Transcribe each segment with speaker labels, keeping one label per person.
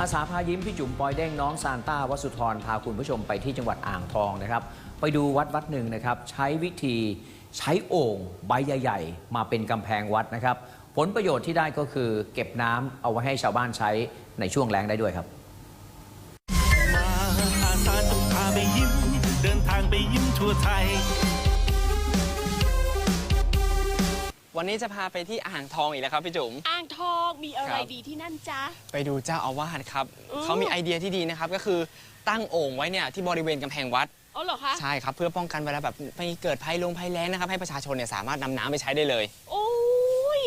Speaker 1: อาสาพายิ้มพี่จุ๋มปอยเด้งน้องซานต้าวสุธรพาคุณผู้ชมไปที่จังหวัดอ่างทองนะครับ ไปดูวัดวัดหนึ่งนะครับ ใช้วิธีใช้โอ่งใบใหญ่ๆ มาเป็นกำแพงวัดนะครับ ผลประโยชน์ที่ได้ก็คือเก็บน้ำเอาไว้ให้ชาวบ้านใช้ในช่วงแล้งได้ด้วยครับ
Speaker 2: มาอาสาจะพาไปยิ้มเดินทางไปยิ้มทั่วไทย
Speaker 3: วันนี้จะพาไปที่อ่างทองอีกแล้วครับพี่จุ๋ม
Speaker 4: อ่างทองมีอะไร
Speaker 3: ครับ
Speaker 4: ดีที่นั่นจ๊ะ
Speaker 3: ไปดูเจ้าอาวาสครับ
Speaker 4: อืม
Speaker 3: เขามีไอเดียที่ดีนะครับ ก็คือตั้งโอ่งไว้เนี่ยที่บริเวณกำแพงวัด
Speaker 4: อ๋อเหรอคะ
Speaker 3: ใช่ครับ เพื่อป้องกันเวลาแบบไม่เกิดภัยลงภัยแล้งนะครับ ให้ประชาชนเนี่ยสามารถนำน้ำไปใช้ได้เลย
Speaker 4: โอ้ย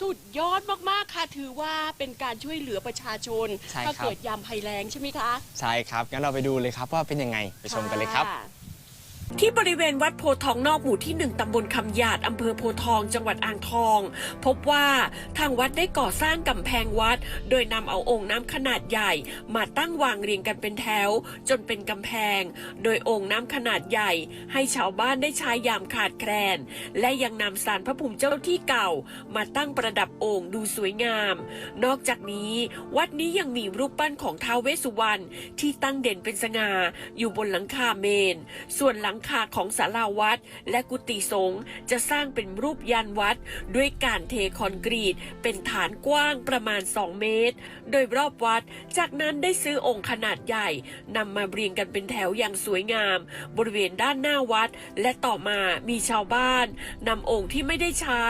Speaker 4: สุดยอดมากๆค่ะถือว่าเป็นการช่วยเหลือประชาชน
Speaker 3: ใช่
Speaker 4: ถ้า
Speaker 3: ครับ
Speaker 4: เกิดยามภัยแล้งใช่ไหมคะ
Speaker 3: ใช่ครับงั้นเราไปดูเลยครับว่าเป็นยังไงไปชมกันเลยครับะ
Speaker 4: ที่บริเวณวัดโพทองนอกหมู่ที่หนึ่งตำบลคำหยาด อำเภอโพทอง จังหวัดอ่างทอง พบว่าทางวัดได้ก่อสร้างกำแพงวัด โดยนำเอาองค์น้ำขนาดใหญ่ มาตั้งวางเรียงกันเป็นแถว จนเป็นกำแพง โดยองค์น้ำขนาดใหญ่ ให้ชาวบ้านได้ใช้ยามขาดแคลน และยังนำสารพระภูมิเจ้าที่เก่า มาตั้งประดับโอ่งดูสวยงาม นอกจากนี้ วัดนี้ยังมีรูปปั้นของท้าวเวสสุวรรณที่ตั้งเด่นเป็นสง่าอยู่บนหลังคาเมน ส่วนหลังคาของศาลาวัด และกุฏิสงฆ์จะสร้างเป็นรูปยันวัด ด้วยการเทคอนกรีต เป็นฐานกว้างประมาณ 2 เมตร โดยรอบวัด จากนั้นได้ซื้อองค์ขนาดใหญ่นำมาเรียงกันเป็นแถวอย่างสวยงาม บริเวณด้านหน้าวัด และต่อมามีชาวบ้านนำองค์ที่ไม่ได้ใช้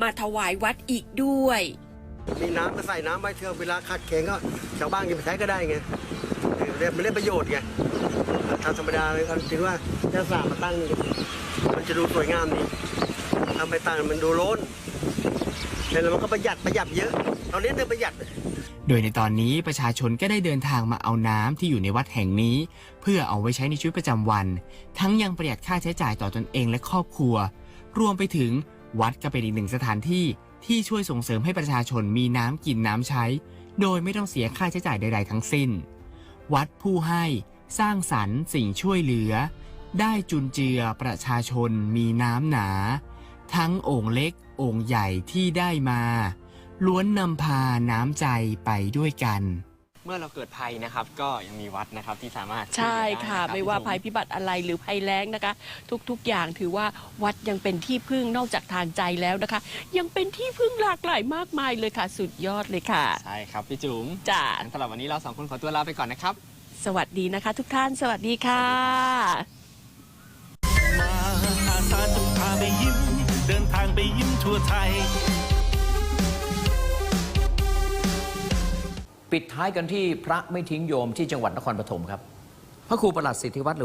Speaker 4: มาถวายวัดอีกด้วย
Speaker 5: มีน้ำก็ใส่น้ำไว้เชื่อเวลาขาดแคลนก็ชาวบ้านกินไปใช้ก็ได้ไงเรียกมันเรียกประโยชน์ไง ทางธรรมดาเลยก็ถือว่าจะสามาตั้ง มันจะดูสวยงามดีทำไปตั้งมันดูโล้นแล้วมันก็ประหยัดประหยัดเยอะ ตอนนี้เรื่องประหยัด
Speaker 3: โดยในตอนนี้ประชาชนก็ได้เดินทางมาเอาน้ำที่อยู่ในวัดแห่งนี้ เพื่อเอาไว้ใช้ในชีวิตประจำวัน ทั้งยังประหยัดค่าใช้จ่ายต่อตนเองและครอบครัว รวมไปถึงวัดก็เป็นอีกหนึ่งสถานที่ที่ช่วยส่งเสริมให้ประชาชนมีน้ำกินน้ำใช้ โดยไม่ต้องเสียค่าใช้จ่ายใด ๆ ทั้งสิ้น วัดผู้ให้ สร้างสรรค์สิ่งช่วยเหลือ ได้จุนเจือประชาชนมีน้ำหนา ทั้งโอ่งเล็กโอ่งใหญ่ที่ได้มา ล้วนนำพาน้ำใจไปด้วยกันเมื่อเราเกิดภัยนะครับ ก็ยังมีวัดนะครับที่สามารถ
Speaker 4: ใช่ค่ะ ไม่ว่าภัยพิบัติอะไรหรือภัยแล้งนะคะ ทุกๆอย่างถือว่าวัดยังเป็นที่พึ่งนอกจากทางใจแล้วนะคะ ยังเป็นที่พึ่งหลากหลายมากมายเลยค่ะ สุดยอดเลยค่ะ
Speaker 3: ใช่ครับพี่จุ๋ม
Speaker 4: จ้า
Speaker 3: งั้นสำหรับวันนี้เราสองคนขอตัวลาไปก่อนนะครับ
Speaker 4: สวัสดีนะคะ ทุกท่าน สวัสดีค่ะ
Speaker 2: มาอาสาจะพาไปยิ้ม เดินทางไปยิ้มทั่วไทย
Speaker 1: ปิดท้ายกันที่พระไม่ทิ้งโยมที่จังหวัดนครปฐมครับ พระครูประหลัดสิทธิวัฒน์หรือ